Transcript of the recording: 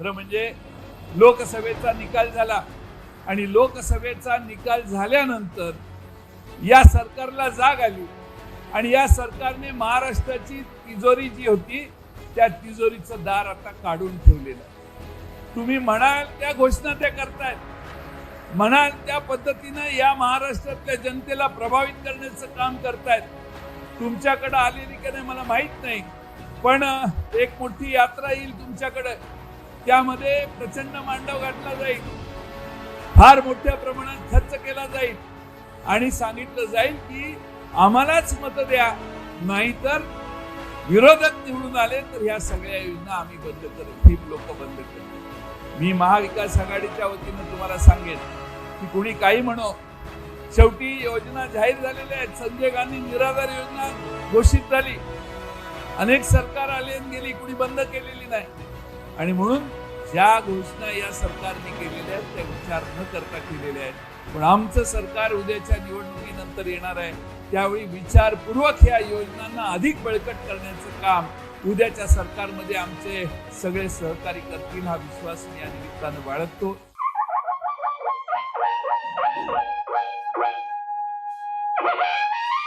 खरं म्हणजे लोकसभेचा निकाल झाला आणि लोकसभेचा निकाल झाल्यानंतर या सरकारला जाग आली आणि या सरकारने महाराष्ट्राची तिजोरी जी होती त्या तिजोरीचं दार आता काढून ठेवलेलं आहे. तुम्ही म्हणाल त्या घोषणा त्या करतायत. म्हणाल त्या पद्धतीनं या महाराष्ट्रातल्या जनतेला प्रभावित करण्याचं काम करतायत. तुमच्याकडं आलेली का नाही मला माहीत नाही. पण एक मोठी यात्रा येईल तुमच्याकडं. त्यामध्ये प्रचंड मांडव घातला जाईल. फार मोठ्या प्रमाणात खर्च केला जाईल. आणि सांगितलं जाईल की आम्हालाच मत द्या नाहीतर विरोधक निवडून आले तर ह्या सगळ्या योजना आम्ही बंद करू. ही लोक बंद करू. मी महाविकास आघाडीच्या वतीनं तुम्हाला सांगेन की कुणी काही म्हणो शेवटी योजना जाहीर झालेल्या आहेत. संजय गांधी निराधार योजना घोषित झाली. अनेक सरकार आले आणि गेली कुणी बंद केलेली नाही. आणि म्हणून ज्या घोषणा या सरकारने केलेल्या आहेत त्या विचार न करता केलेल्या आहेत पण आमचं सरकार उद्याच्या निवडणुकीनंतर येणार आहे त्यावेळी विचारपूर्वक ह्या योजनांना अधिक बळकट करण्याचं काम उद्याच्या सरकारमध्ये आमचे सगळे सहकारी करतील हा विश्वास मी या निमित्तानं बाळगतो Thank you.